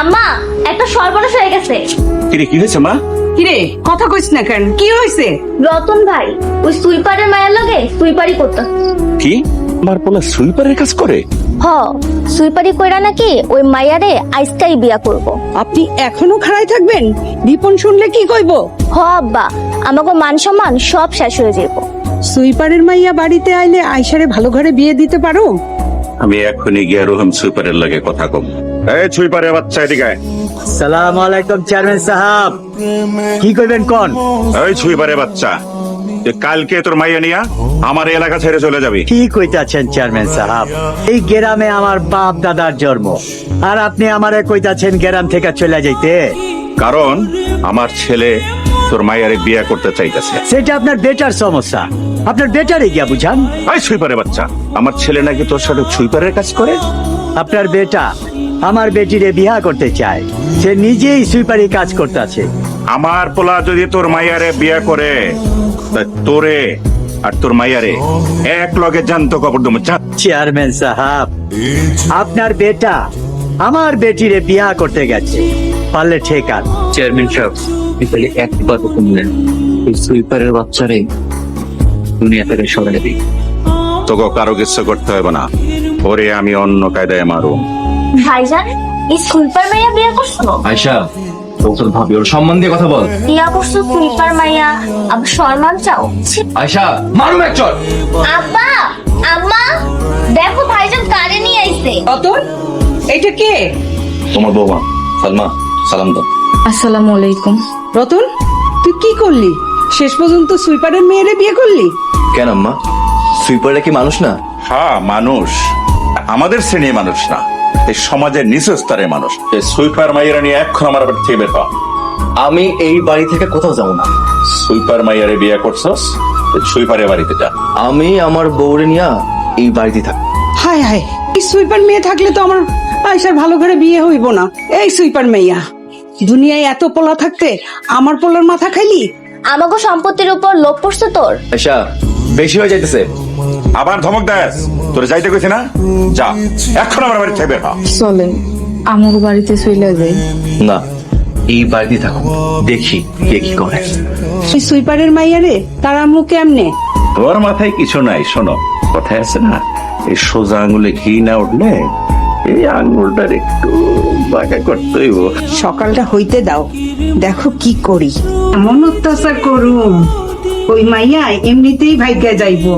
আম্মা একটা সর্বনাশ হয়ে গেছে। কিরে কি হয়েছে মা? কিরে কথা কইস না কেন? কি হয়েছে? রতন ভাই ওই সুইপারের মায়ের লগে সুইপারি করতে। কি? আমার পোলা সুইপারের কাজ করে? হ সুইপারি কইরা নাকি ওই মাইয়ারে আইসকাই বিয়া করব। আপনি এখনও খাড়াই থাকবেন? রিপন শুনলে কি কইব? হ আব্বা আমাকে মান সম্মান সব শেষ হয়ে যাব সুইপারের মাইয়া বাড়িতে আইলে আইসারে ভালো ঘরে বিয়ে দিতে পারো? আমি এখনই গিয়ে রোহন সুইপারের লগে কথা কম। এই সুইপারের বাচ্চা এদিকে আয়। সালাম আলাইকুম চেয়ারম্যান সাহেব। কি করবেন কোন? এই সুইপারের বাচ্চা যে কালকে তোর মাইয়া নিয়া আমার এই এলাকা ছেড়ে চলে যাবি। কি কইতাছেন চেয়ারম্যান সাহেব? এই গ্রামে আমার বাপ দাদার জন্ম। আর আপনি আমারে কইতাছেন গ্রাম থেকে চলে যাইতে? কারণ আমার ছেলে তোর মাইয়ারে বিয়ে করতে চাইতেছে। সেটা আপনার বেটার সমস্যা। আপনার বেটারে গিয়া বুঝান। এই বাচ্চা আমার ছেলে নাকি তোর সাথে সুইপারের কাজ করে? আপনার বেটা আমার বেটিরে বিয়া করতে চায়। সে নিজেই সুইপারি কাজ করতেছে। আমার পোলা যদি তোর মাইয়ারে বিয়ে করে তা তোরে আর তোর মাইয়ারে এক লগে জানতো কবর দম চেয়ারম্যান সাহেব আপনার বেটা আমার বেটিরে বিয়া করতে গেছে। পারলে ঠেকান। চেয়ারম্যান সাহেব তাহলে একবার হুকুম দেন এই সুইপারের বাচ্চারে দুনিয়া থেকে সরাই দিই তোকে কারও কিছু করতে হবে না। ওরে আমি অন্য কায়দায় মারুম। ভাইজান এই সুইপার মাইয়া বিয়া করছ? তোর ভাবি ওর সম্মান দিয়ে কথা বল। বিয়া করছ সুইপার মাইয়া আবার সম্মান চাও? মারুম এক চল আব্বা আম্মা দেখো ভাইজান কারে নিয়ে আইছে। অতন এটা কে? তোমার বৌমা সালমা সালাম দাও। আসসালামু আলাইকুম। রতন তুই কি করলি? শেষ পর্যন্ত সুইপারের মেয়েরে বিয়ে করলি? কেন আম্মা? সুইপারটা কি মানুষ না? হ্যাঁ মানুষ। আমাদের শ্রেণির মানুষ না। এই সমাজের নিচু স্তরের মানুষ। এই সুইপার মাইয়ারা নিয়ে এখন আমার বাড়ি থেকে বের আমি এই বাড়ি থেকে কোথাও যাব না। সুইপার মাইয়ারে বিয়ে করছস? সুইপারের বাড়িতে যা। আমি আমার বউরে নিয়ে এই বাড়িতে থাকি হায় হায় এই সুইপার মেয়ে থাকলে তো আমার আইসার ভালো ঘরে বিয়ে হইব না। এই সুইপার মেইয়া দুনিয়ায় এত পোলা থাকতে আমার পোলার মাথা খাইলি? আমাকে সম্পত্তির উপর লোভ পড়ছে তোর। আয়সা বেশি হয়ে যাইতেছে। আবার ধমক দেস তোরে যাইতে কইছি না? যা এখন আমার বাড়ি থেকে বের হ। চলেন আমার বাড়িতে চলে যাই। না এই বাড়িতে থাকো দেখি কে কি করে। ওই সুইপারের মাইয়ারে তার আম্মু কেমনে? তোর মাথায় কিছু নাই শোনো কথায় আছে না এই সোজা আঙুলে ঘি না উঠলে এই আঙুলটার একটু বাঁকা করতে হইব। সকালটা হইতে দাও দেখো কি করি। এমন অত্যাচার করুম ওই মাইয়া এমনিতেই ভাগ্যা যাইবো।